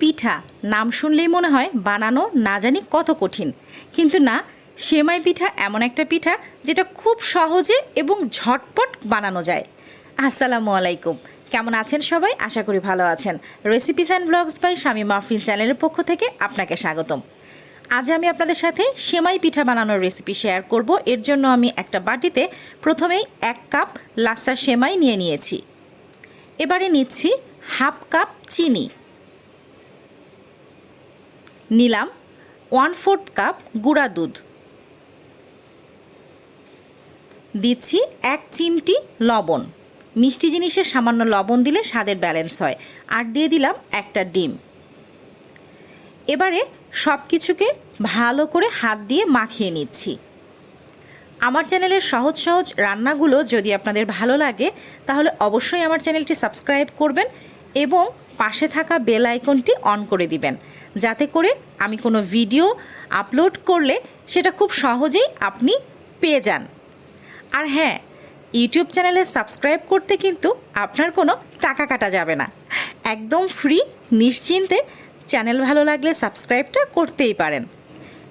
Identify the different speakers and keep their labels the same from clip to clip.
Speaker 1: পিঠা। নাম শুনলেই মনে হয় বানানো না জানি কত কঠিন। কিন্তু না, সেমাই পিঠা এমন একটা পিঠা যেটা খুব সহজে এবং ঝটপট বানানো যায়। আসসালামু আলাইকুম। কেমন আছেন সবাই? আশা করি ভালো আছেন। রেসিপিস অ্যান্ড ব্লগস বাই স্বামী মাফরিন চ্যানেলের পক্ষ থেকে আপনাকে স্বাগতম। আজ আমি আপনাদের সাথে সেমাই পিঠা বানানোর রেসিপি শেয়ার করব। এর জন্য আমি একটা বাটিতে প্রথমেই এক কাপ লাচ্চা সেমাই নিয়ে নিয়েছি। এবারে নিচ্ছি হাফ কাপ চিনি। নিলাম ওয়ান ফোর্থ কাপ গুঁড়া দুধ। দিচ্ছি এক চিমটি লবণ। মিষ্টি জিনিসের সামান্য লবণ দিলে স্বাদের ব্যালেন্স হয়। আর দিয়ে দিলাম একটা ডিম। এবারে সব কিছুকে ভালো করে হাত দিয়ে মাখিয়ে নিচ্ছি। আমার চ্যানেলের সহজ সহজ রান্নাগুলো যদি আপনাদের ভালো লাগে, তাহলে অবশ্যই আমার চ্যানেলটি সাবস্ক্রাইব করবেন এবং পাশে থাকা বেল আইকনটি অন করে দিবেন। যাতে করে আমি কোনো ভিডিও আপলোড করলে সেটা খুব সহজেই আপনি পেয়ে যান। আর হ্যাঁ ইউটিউব চ্যানেলে সাবস্ক্রাইব করতে কিন্তু আপনার কোনো টাকা কাটা যাবে না। একদম ফ্রি, নিশ্চিন্তে চ্যানেল ভালো লাগলে সাবস্ক্রাইবটা করতেই পারেন।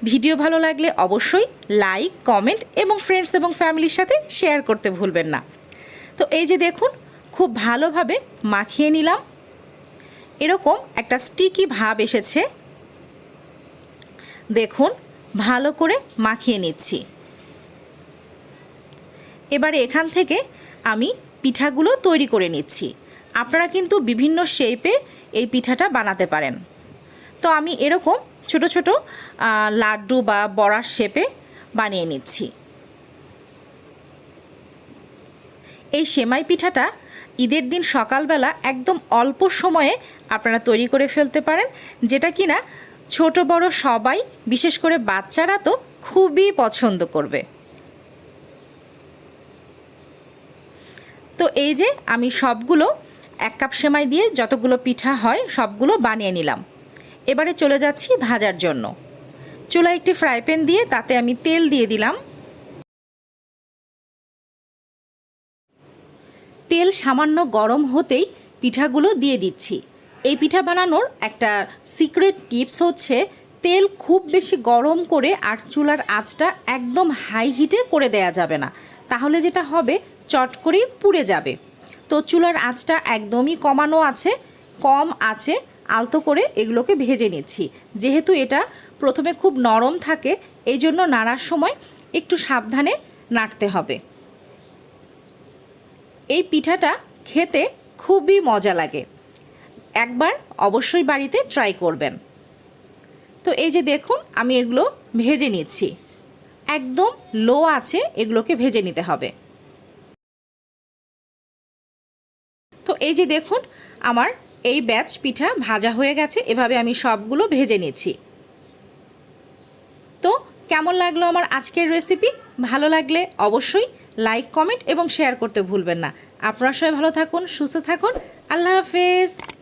Speaker 1: ভিডিও ভালো লাগলে অবশ্যই লাইক, কমেন্ট এবং ফ্রেন্ডস এবং ফ্যামিলির সাথে শেয়ার করতে ভুলবেন না। তো এই যে দেখুন খুব ভালোভাবে মাখিয়ে নিলাম। এরকম একটা স্টিকি ভাব এসেছে। দেখুন, ভালো করে মাখিয়ে নিচ্ছি। এবারে এখান থেকে আমি পিঠাগুলো তৈরি করে নিচ্ছি। আপনারা কিন্তু বিভিন্ন শেপে এই পিঠাটা বানাতে পারেন। তো আমি এরকম ছোট ছোট লাড্ডু বা বড়ার শেপে বানিয়ে নিচ্ছি। এই সেমাই পিঠাটা ঈদের দিন সকালবেলা একদম অল্প সময়ে আপনারা তৈরি করে ফেলতে পারেন, যেটা কি না ছোট, বড় সবাই, বিশেষ করে বাচ্চারা তো খুবই পছন্দ করবে। তো এই যে আমি সবগুলো এক কাপ সেমাই দিয়ে যতগুলো পিঠা হয় সবগুলো বানিয়ে নিলাম। এবারে চলে যাচ্ছি ভাজার জন্য। চুলা একটি ফ্রাই প্যান দিয়ে তাতে আমি তেল দিয়ে দিলাম। তেল সামান্য গরম হতেই পিঠাগুলো দিয়ে দিচ্ছি। এই পিঠা বানানোর একটা সিক্রেট টিপস হচ্ছে, তেল খুব বেশি গরম করে আর চুলার আঁচটা একদম হাই হিটে করে দেয়া যাবে না। তাহলে যেটা হবে, চট করেই পুড়ে যাবে। তো চুলার আঁচটা একদমই কমানো আছে, কম আছে, আলতো করে এগুলোকে ভেজে নিচ্ছি। যেহেতু এটা প্রথমে খুব নরম থাকে এই জন্য নাড়ার সময় একটু সাবধানে নাড়তে হবে। এই পিঠাটা খেতে খুবই মজা লাগে। একবার অবশ্যই বাড়িতে ট্রাই করবেন। তো এই যে দেখুন, আমি এগুলো ভেজে নিচ্ছি। একদম লো আছে, এগুলোকে ভেজে নিতে হবে। তো এই যে দেখুন, আমার এই ব্যাচ পিঠা ভাজা হয়ে গেছে, এভাবে আমি সবগুলো ভেজে নিচ্ছি। তো কেমন লাগল আমার আজকের রেসিপি ভালো লাগলে অবশ্যই লাইক কমেন্ট এবং শেয়ার করতে ভুলবেন না। আপনার সবাই ভালো থাকুন, সুস্থ থাকুন। আল্লাহ হাফেজ।